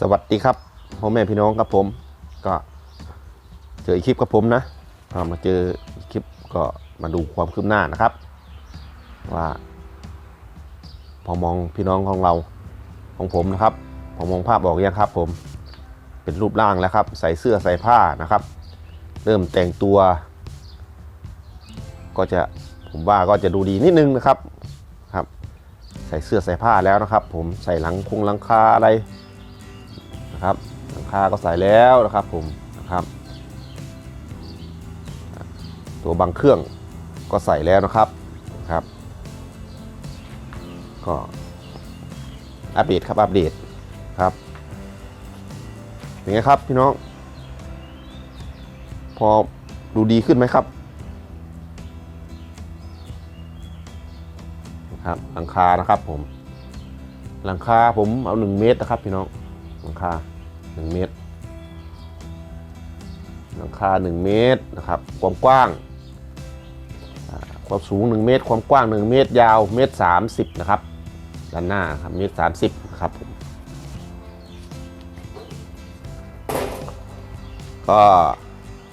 สวัสดีครับพ่อแม่พี่น้องครับผมก็เจออีกคลิปกับผมนะอ่ามาเจออีกคลิปก็มาดูความคืบหน้านะครับ ว่า พอมองพี่น้องของเราของผมนะครับ พอมองภาพออกยังครับ ผมเป็นรูปร่างแล้วครับ ใส่เสื้อใส่ผ้านะครับ เริ่มแต่งตัว ก็จะผมว่าก็จะดูดีนิดนึงนะครับครับ ใส่เสื้อใส่ผ้าแล้วนะครับ ผมใส่หลังคงหลังคาอะไร นะครับหลังคาก็ใส่แล้วนะครับผมนะครับ ตัวบังเครื่องก็ใส่แล้วนะครับครับ ก็อัปเดตครับอัปเดตครับเป็นไงครับพี่น้อง พอดูดีขึ้นไหมครับครับหลังคานะครับผม หลังคาผมเอา 1 เมตรนะครับพี่น้องหลังคา 1 เมตร หลังคา 1 เมตรนะครับ ความกว้าง ความสูง 1 เมตร ความกว้าง 1 เมตร ยาวเมตร30นะครับ ด้านหน้าครับเมตร30นะครับผม ก็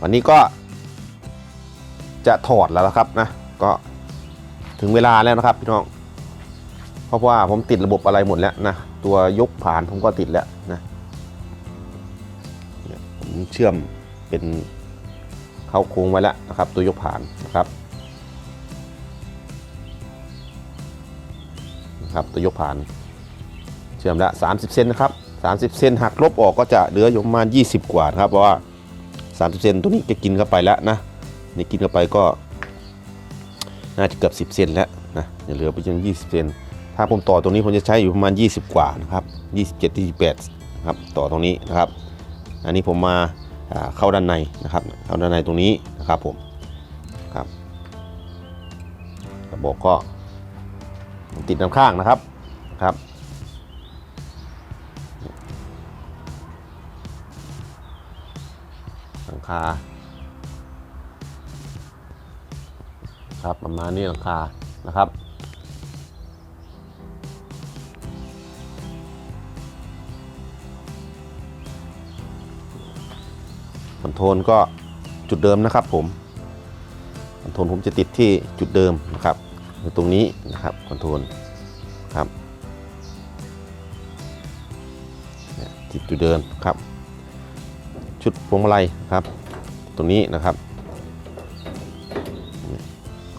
วันนี้ก็จะถอดแล้วนะครับนะ ก็ถึงเวลาแล้วนะครับพี่น้อง เพราะว่าผมติดระบบอะไรหมดแล้วนะ ตัวยกผ่านผมก็ติดแล้วนะ เชื่อมเป็นเข้าโค้งไว้แล้วนะครับตัวยกผ่านนะครับนะครับตัวยกผ่าน เชื่อมล้ว30เซนนะครับ30เซนหักลบออกก็จะเหลืออยู่ประมาณ 20 กว่านะครับเพราะว่า 30เซนตัวนี้จะกินเข้าไปแล้วนะนี่กินเข้าไปก็ น่าจะเกือบ10เซนแล้วนะอย่าเหลือไปยัง20เซนถ้าผมต่อตรงนี้ผมจะใช้อยู่ประมาณ 20 กว่านะครับ27 28ครับต่อตรงนี้นะครับ อันนี้ผมมาเข้าด้านในนะครับ เข้าด้านในตรงนี้นะครับผมครับกระบอกก็ติดด้านข้างนะครับครับหลังคาครับประมาณนี้หลังคานะครับ อนโทรลก็จุดเดิมนะครับผมคอนโทรลผมจะติดที่จุดเดิมนะครับอยู่ตรงนี้นะครับคอนโทรลครับติดจุดเดิมครับ ชุดพวงมาลัยครับ ตรงนี้นะครับ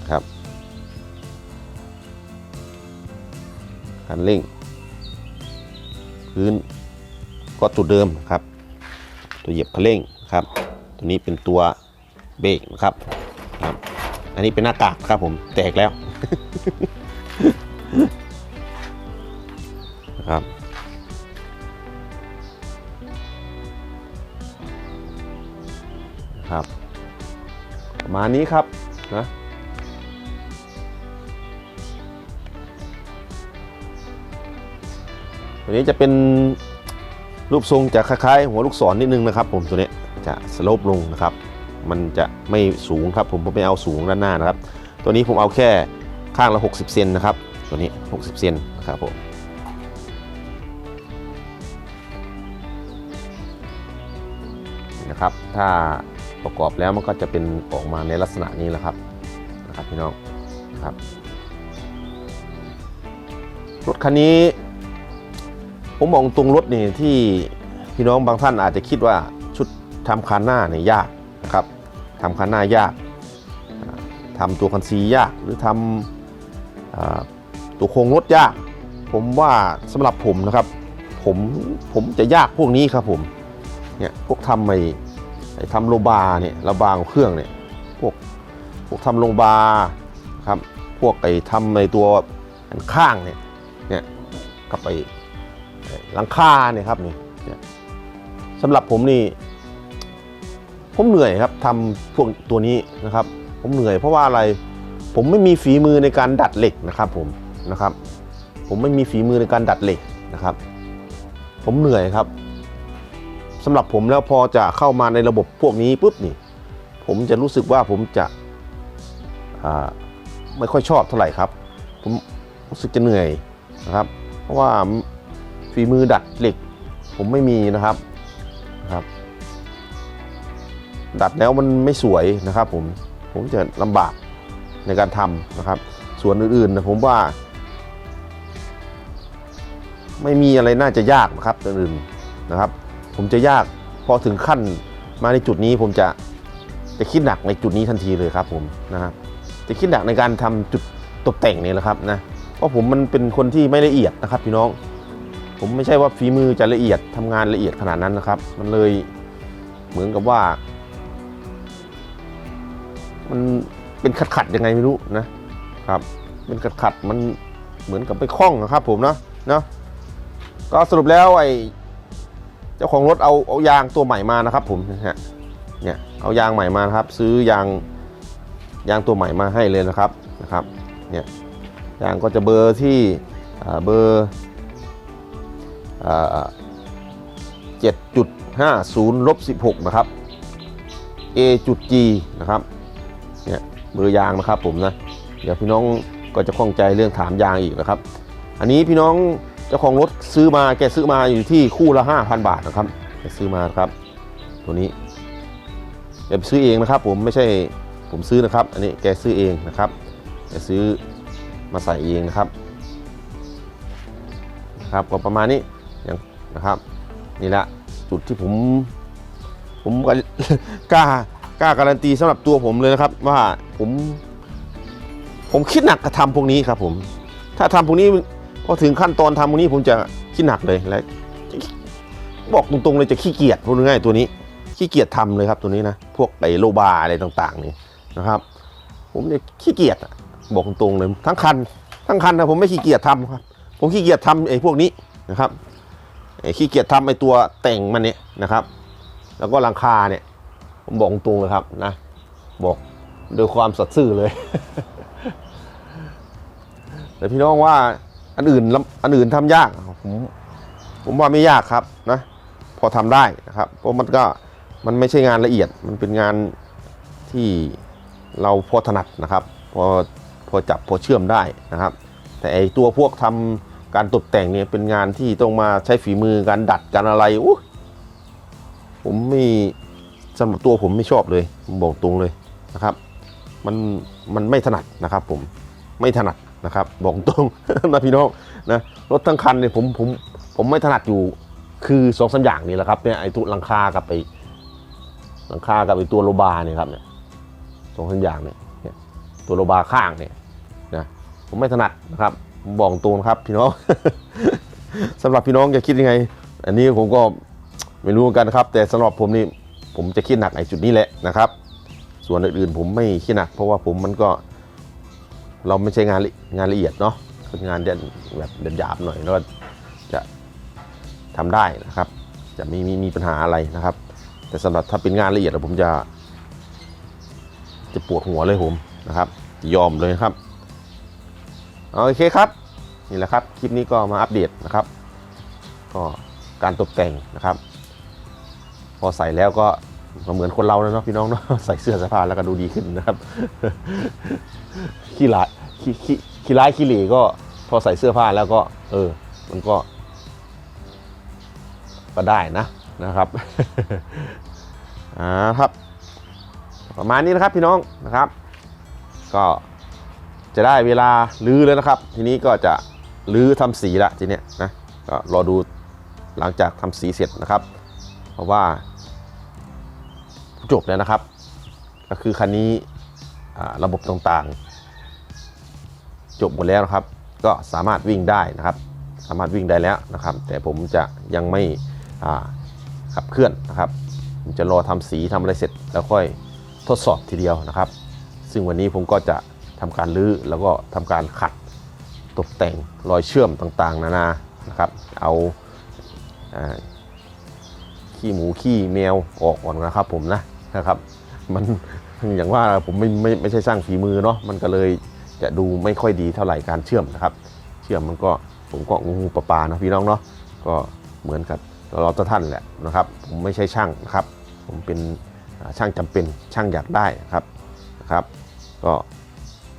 ครับคันเร่งพื้นก็จุดเดิมครับ ตัวเหยียบคันเร่ง ครับ ตัวนี้เป็นตัวเบรกนะครับครับ อันนี้เป็นหน้ากากครับผมแตกแล้วครับครับประมาณนี้ครับนะตัวนี้จะเป็นรูปทรงจะคล้ายๆ หัวลูกศรนิดนึงนะครับผมตัวนี้ จะสโลปลงนะครับ มันจะไม่สูงครับผมผมไม่เอาสูงด้านหน้านะครับ ตัวนี้ผมเอาแค่ข้างละ 60 เซนนะครับ ตัวนี้ 60 เซนนะครับผมนะครับ ถ้าประกอบแล้วมันก็จะเป็นออกมาในลักษณะนี้แหละครับนะครับพี่น้องนะครับรถคันนี้ ผมมองตรงรถนี่ที่พี่น้องบางท่านอาจจะคิดว่า ทำคันหน้าเนี่ยยากนะครับทำคันหน้ายากอ่าทำตัวคันซียากหรือทำอตัวโครงรถยาก ผมว่าสำหรับผมนะครับผมผมจะยากพวกนี้ครับผมเนี่ยพวกทำไอ้ทำโลบาเนี่ยระบางเครื่องเนี่ยพวกพวกทำโลบาครับพวกไอ้ทำในตัวข้างเนี่ยเนี่ยกับไอ้หลังคาเนี่ยครับนี่เนี่ยสำหรับผมนี่ ผมเหนื่อยครับทำพวกตัวนี้นะครับ ผมเหนื่อยเพราะว่าอะไร ผมไม่มีฝีมือในการดัดเหล็กนะครับผมนะครับ ผมไม่มีฝีมือในการดัดเหล็กนะครับ ผมเหนื่อยครับสำหรับผมแล้วพอจะเข้ามาในระบบพวกนี้ปุ๊บนี่ ผมจะรู้สึกว่าผมจะอ่าไม่ค่อยชอบเท่าไหร่ครับ ผมรู้สึกจะเหนื่อยนะครับ เพราะว่าฝีมือดัดเหล็ก ผมไม่มีนะครับนะครับ ดัดแล้วมันไม่สวยนะครับผมผมจะลำบากในการทำนะครับ ส่วนอื่นๆนะผมว่า ไม่มีอะไรน่าจะยากนะครับตัวอื่นนะครับ ผมจะยากพอถึงขั้นมาในจุดนี้ผมจะจะคิดหนักในจุดนี้ทันทีเลยครับผมนะครับจะคิดหนักในการทำจุดตกแต่งนี่แหละครับนะเพราะผมมันเป็นคนที่ไม่ละเอียดนะครับ พี่น้อง ผมไม่ใช่ว่าฝีมือจะละเอียดทำงานละเอียดขนาดนั้นนะครับ มันเลยเหมือนกับว่า มันเป็นขัดขัดๆยังไงไม่รู้นะครับ เป็นขัดขัดๆมันเหมือนกับไปคล้องนะครับ ผมเนาะเนาะก็สรุปแล้วไอ้เจ้าของรถเอาเอายางตัวใหม่มานะครับ ผมนะฮะเนี่ยเอายางใหม่มาครับ ซื้อยางยางตัวใหม่มาให้เลยนะครับนะครับเนี่ยยางก็จะเบอร์ที่เบอร์เจ็ดจุดห้าศูนย์ลบสิบหกนะครับ A จุด G นะครับ เนี่ยเบอยางนะครับผมนะเดี๋ยวพี่น้องก็จะข้องใจเรื่องถามยางอีกนะครับ อันนี้พี่น้องเจ้าของรถซื้อมาแกซื้อมาอยู่ที่คู่ละ 5,000 บาทนะครับแกซื้อมาครับ ตัวนี้แกซื้อเองนะครับ ผมไม่ใช่ผมซื้อนะครับ อันนี้แกซื้อเองนะครับแกซื้อมาใส่เองนะครับนะครับก็ประมาณนี้อย่างนะครับ นี่แหละจุดที่ผม ผมก็กล้า กล้าการันตีสำหรับตัวผมเลยนะครับ ว่าผมผมคิดหนักกับทำพวกนี้ครับ ผม ถ้าทำพวกนี้พอถึงขั้นตอนทำพวกนี้ผมจะคิดหนักเลยและบอกตรงๆเลยจะขี้เกียจพูดง่ายตัวนี้ขี้เกียจทำเลยครับตัวนี้นะพวกไอโลบาอะไรต่างๆนี่นะครับ ผมจะขี้เกียจบอกตรงๆเลยทั้งคันทั้งคันนะผมไม่ขี้เกียจทำครับ ผมขี้เกียจทำไอ้พวกนี้นะครับไอ้ขี้เกียจทำไอ้ตัวแต่งมันเนี่ยนะครับ แล้วก็หลังคาเนี่ย ผมบอกตรงเลยครับนะ บอกโดยความสัตย์ซื่อเลย แต่พี่น้องว่าอันอื่นอันอื่นทำยากผมผมว่าไม่ยากครับนะ พอทำได้นะครับ เพราะมันก็มันไม่ใช่งานละเอียด มันเป็นงานที่เราพอถนัดนะครับ พอพอจับพอเชื่อมได้นะครับ แต่ไอตัวพวกทำการตกแต่งเนี่ยเป็นงานที่ต้องมาใช้ฝีมือการดัดการอะไรอู้ผมไม่ สำหรับตัวผมไม่ชอบเลยผมบอกตรงเลยนะครับ มันมันไม่ถนัดนะครับ ผมไม่ถนัดนะครับ บอกตรงนะพี่น้องนะรถทั้งคันเนี่ยผมผมผมไม่ถนัดอยู่คือสองสามอย่างนี่แหละครับเนี่ยไอ้ตัวหลังคากับไอ้หลังคากับไอ้ตัวโลบาเนี่ยครับเนี่ยสองสามอย่างเนี่ยตัวโลบาข้างเนี่ยนะผมไม่ถนัดนะครับผมบอกตรงครับพี่น้องสำหรับพี่น้องจะคิดยังไง อันนี้ผมก็ไม่รู้เหมือนกันครับ แต่สำหรับผมนี่ ผมจะคิดหนักไอ้จุดนี้แหละนะครับ ส่วนอื่นๆผมไม่คิดหนัก เพราะว่าผมมันก็ เราไม่ใช่งานละงานละเอียดเนาะคืองานเด่นแบบเด่นหยาบหน่อยแล้วก็จะทำได้นะครับ จะไม่มีมีปัญหาอะไรนะครับ แต่สำหรับถ้าเป็นงานละเอียดอะผมจะ จะปวดหัวเลยผมนะครับยอมเลยครับโอเคครับนี่แหละครับคลิปนี้ก็มาอัปเดตนะครับ ก็การตกแต่งนะครับ พอใส่แล้วก็ เหมือนคนเราเนาะพี่น้องเนาะใส่เสื้อเสอผ้าแล้วก็ดูดีขึ้นนะครับขี้ร้ายขี้ขี้ขี้ร้ายขี้เหร่ก็พอใส่เสื้อผ้าแล้วก็ เออ มันก็ ก็ได้นะนะครับอ่าครับ ประมาณนี้นะครับพี่น้องนะครับ ก็จะได้เวลาลื้อแล้วนะครับ ทีนี้ก็จะลื้อทำสีละทีเนี้ยนะก็รอดูหลังจากทำสีเสร็จนะครับ เพราะว่า จบแล้วนะครับ ก็คือคันนี้ระบบต่างๆ จบหมดแล้วนะครับ ก็สามารถวิ่งได้นะครับ สามารถวิ่งได้แล้วนะครับ แต่ผมจะยังไม่ขับเคลื่อนนะครับผมจะรอทำสีทำอะไรเสร็จ แล้วค่อยทดสอบทีเดียวนะครับ ซึ่งวันนี้ผมก็จะทำการรื้อแล้วก็ทำการขัดตกแต่งรอยเชื่อมต่างๆ นานานะครับ เอาอ่าขี้หมูขี้แมวออกก่อนนะครับผมนะ นะครับ มันอย่างว่าผมไม่ไม่ไม่ใช่สร้างฝีมือเนาะมันก็เลยจะดูไม่ค่อยดีเท่าไหร่การเชื่อมนะครับ เชื่อมมันก็ผมก็งูปลาปลานะพี่น้องเนาะก็เหมือนกับเราท่านแหละนะครับ ผมไม่ใช่ช่างนะครับ ผมเป็นช่างจำเป็นช่างอยากได้นะครับนะครับ ก็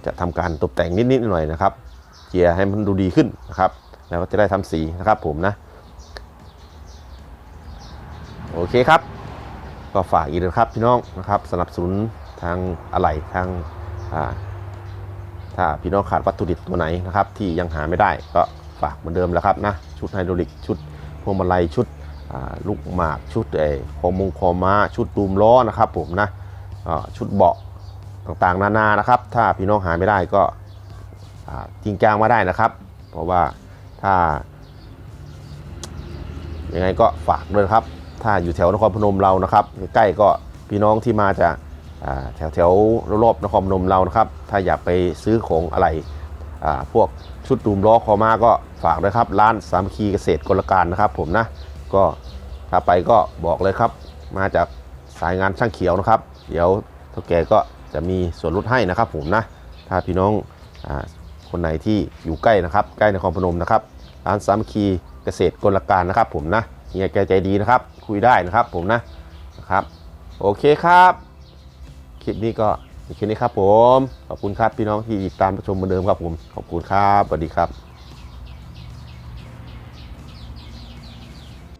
จะทำการตกแต่งนิดๆหน่อยนะครับเกียร์ให้มันดูดีขึ้นนะครับ แล้วก็จะได้ทำสีนะครับผมนะ โอเคครับ ก็ฝากอีกนะครับพี่น้องนะครับสนับสนุนทางอะไหล่ทางถ้าพี่น้องขาดวัตถุดิบตัวไหนนะครับที่ยังหาไม่ได้ก็ฝากเหมือนเดิมแล้วครับนะชุดไฮดรอลิกชุดพวงมาลัยชุดลูกหมากชุดไอ้คอมงคอม้าชุดตูมล้อนะครับผมนะชุดเบาะต่างๆ นานานะครับ ถ้าพี่น้องหาไม่ได้ก็จริงจ้างมาได้นะครับ เพราะว่าถ้ายังไงก็ฝากด้วยครับ ถ้าอยู่แถวนครพนมเรานะครับใกล้ก็พี่น้องที่มาจากแถวแถวๆรอบนครพนมเรานะครับ ถ้าอยากไปซื้อของอะไรพวกชุดดูมล้อคอมาก็ฝากด้วยครับ ร้านสามคีเกษตรกลการนะครับ ผมนะก็ถ้าไปก็บอกเลยครับ มาจากสายงานช่างเขียวนะครับ เดี๋ยวเท่าแกก็จะมีส่วนลดให้นะครับผมนะถ้าพี่น้องอคนไหนที่อยู่ใกล้นะครับ ใกล้นครพนมนะครับร้านสามคีเกษตรกลการนะครับ ผมนะเฮียแกใจดีนะครับ คุยได้นะครับผมนะนะครับโอเคครับคลิปนี้ก็แค่นี้ครับผมขอบคุณครับพี่น้องที่ติดตามชมเหมือนเดิมครับผมขอบคุณครับสวัสดีครับ